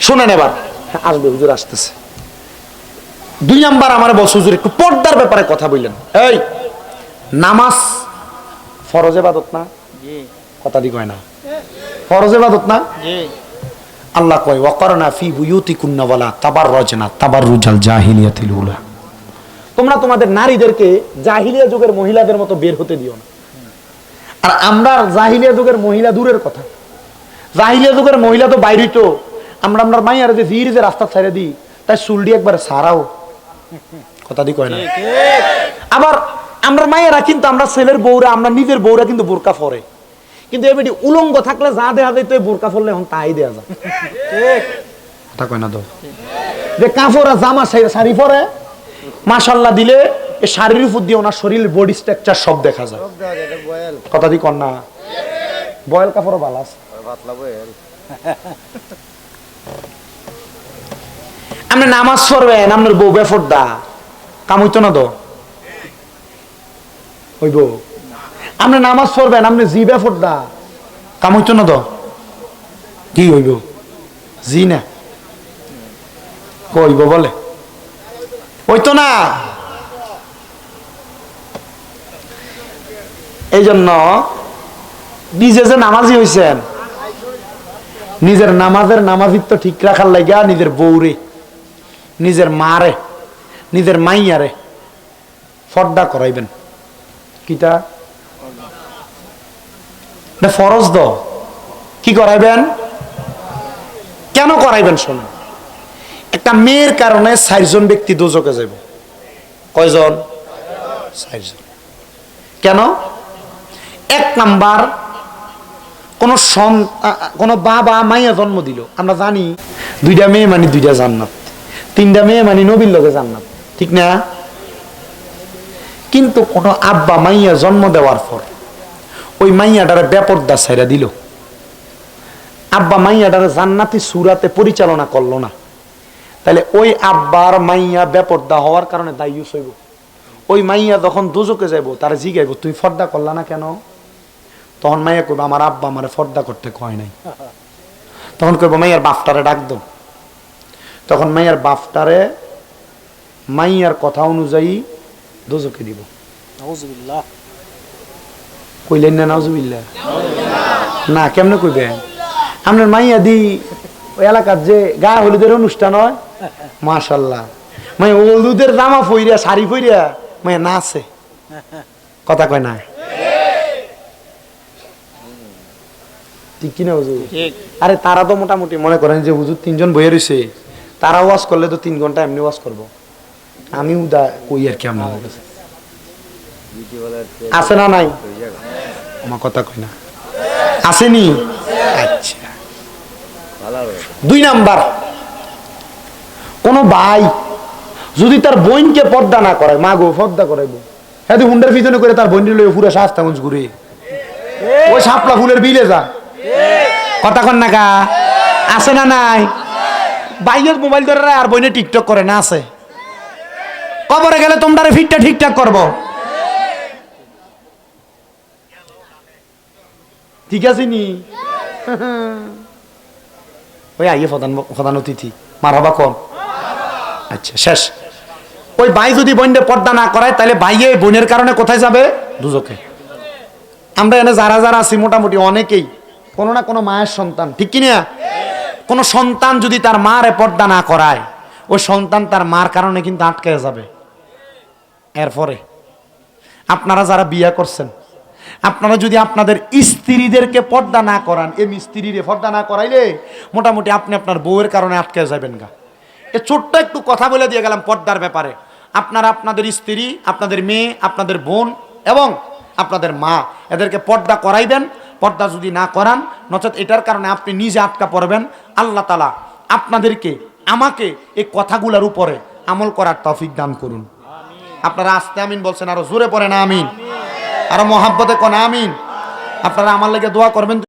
শুনেন এবার। আসবে হুজুর আসতেছে। দুই নাম্বার আমার বস হুজুর একটু পর্দার ব্যাপারে কথা বললেন। এই নামাজ ফরজে বাদত না? কথা দি কয় না। ফরজে বাদত না? আল্লাহ কয় ওয়াকরনা ফি বুয়ুতিকুন্না ওয়ালা তাবাররাজনা তাবাররুজাল জাহিলিয়াতিল উলা। তোমরা তোমাদের নারীদেরকে জাহিলিয়া যুগের মহিলাদের মতো বের হতে দিও না। আর আমরা জাহিলিয়া যুগের মহিলা দূরের কথা। জাহিলিয়া যুগের মহিলা তো বাইরে তো আমরা আমরা মাইয়ার যে ভিড় যে রাস্তা ছেড়ে দিই তাই চুলডি একবার সারাও। কথা দি কয় না। আবার আমরা মায়েরা কিন্তু আমরা ছেলের বউরা আমরা নিজের বউরা কিন্তু বোরকা পরে। কিন্তু এবারে উলঙ্গ থাকলে যা দেয়া যায় তো বোরকা পরলে এখন তাই দেয়া যায়। কথা কয় না তো। যে কাপড় জামা শাড়ি- শাড়ি পরে মাশাল্লাহ দিলে এই শাড়ির উপর দিয়ে ওনার শরীর বডি স্ট্রাকচার সব দেখা যায়। কথা দি না। বয়েল কাপড়ও ভালো আছে। নামাজ পড়বেন আপনার বউ বেফর দা কাম হইতো না তো? হইব। আপনি নামাজ পড়বেন আপনি জি বেফর দা কাম হইতো না তো? কি হইব? জি না। কইব বলে। হইতো না। এই জন্য নিজে যে নামাজি হইছেন নিজের নামাজের নামাজিত্ব ঠিক রাখার লাগা নিজের বউরে, নিজের মারে, নিজের মাইয়ারে ফর্দা করাইবেন। কিটা? ফরজ দ কি করাইবেন? কেন করাইবেন শোনেন? একটা মেয়ের কারণে চারজন ব্যক্তি দোজকে যাব কয়জন? চারজন। কেন? এক নাম্বার কোন কোন বাবা মাইয়া জন্ম দিল। আমরা জানি দুইটা মেয়ে মানে দুইটা জান্নাত। তিনটা মেয়ে মানে নবীর লগে জান্নাত। ঠিক না? কিন্তু কোন আব্বা মাইয়া জন্ম দেওয়ার পর ওই মাইয়াটারে বেপর্দা ছাইরা দিল। আব্বা মাইয়াটারে জান্নাতি সুরাতে পরিচালনা করল না। তাহলে ওই আব্বার মাইয়া বেপর্দা হওয়ার কারণে দায়ুস হইব। ওই মাইয়া যখন দুজকে যাইব, তারা জিগাইব, তুই ফর্দা করলা না কেন? তখন মাইয়া কইব আমার আব্বা আমারে ফর্দা করতে কয় নাই। তখন কইব মাইয়ার বাপটারে ডাক দাও। তখন মাইয়ার বাপটারে মাইয়ার কথা অনুযায়ী দোজকে দিব। কইলেন না নাউজুবিল্লাহ? না কেমনে কইবেন আপনার মাইয়া দি ওই এলাকার যে গা হলুদের অনুষ্ঠান হয় মাশাল্লাহ মাই হলুদের জামা ফইরা শাড়ি ফইরা মাইয়া নাচে। কথা কয় না। ঠিক কিনা হুজুর আরে তারা তো মোটামুটি মনে করেন যে হুজুর তিনজন বইয়ে রয়েছে তারা ওয়াজ করলে তো তিন ঘণ্টা এমনি ওয়াজ করব। আমি উদা কই আর কি আপনার কাছে? আছে না নাই? আমার কথা কই না। আসেনি? আচ্ছা। দুই নাম্বার। কোন ভাই যদি তার বোনকে পর্দা না করায় মা গো পর্দা করাইবো। হ্যাঁ হুন্ডার পিছনে করে তার বোন পুরো শাস্তাগঞ্জ ঘুরে। ওই সাপলা ফুলের বিলে যা। কথা কন না কা আছে না নাই? বাইয়ের মোবাইল ধরে আর বইনে টিকটক করে না আছে। কবরে গেলে তোমরা ফিটটা ঠিকঠাক করব। ঠিক আছে নি? ওই আইয়ে প্রধান প্রধান অতিথি। মার হবা কম। আচ্ছা শেষ। ওই ভাই যদি বোনকে পর্দা না করায়, তাহলে ভাইয়ে বোনের কারণে কোথায় যাবে? দুজকে। আমরা এনে যারা যারা আছি, মোটামুটি অনেকেই। কোনো না কোনো মায়ের সন্তান, ঠিক কি না? কোনো সন্তান যদি তার মার পর্দা না করায়, ওই সন্তান তার মার কারণে কিন্তু আটকে যাবে। এরপরে, আপনারা যারা বিয়ে করছেন, আপনারা যদি আপনাদের স্ত্রীদেরকে পর্দা না করান এম স্ত্রীরে পর্দা না করাইলে মোটামুটি আপনি আপনার বউয়ের কারণে আটকে যাবেন গা। এ ছোট্ট একটু কথা বলে দিয়ে গেলাম পর্দার ব্যাপারে। আপনারা আপনাদের স্ত্রী, আপনাদের মেয়ে, আপনাদের বোন এবং আপনাদের মা, এদেরকে পর্দা করাইবেন পর্দা যদি না করান, নচেত এটার কারণে আপনি নিজে আটকা পড়বেন। আল্লাহ তালা আপনাদেরকে, আমাকে এই কথাগুলোর উপরে আমল করার তফিক দান করুন। আপনারা আস্তে আমিন বলছেন, আরও জোরে পড়েন, আমিন। আরও মহাব্বতে কোন আমিন? আপনারা আমার লেগে দোয়া করবেন।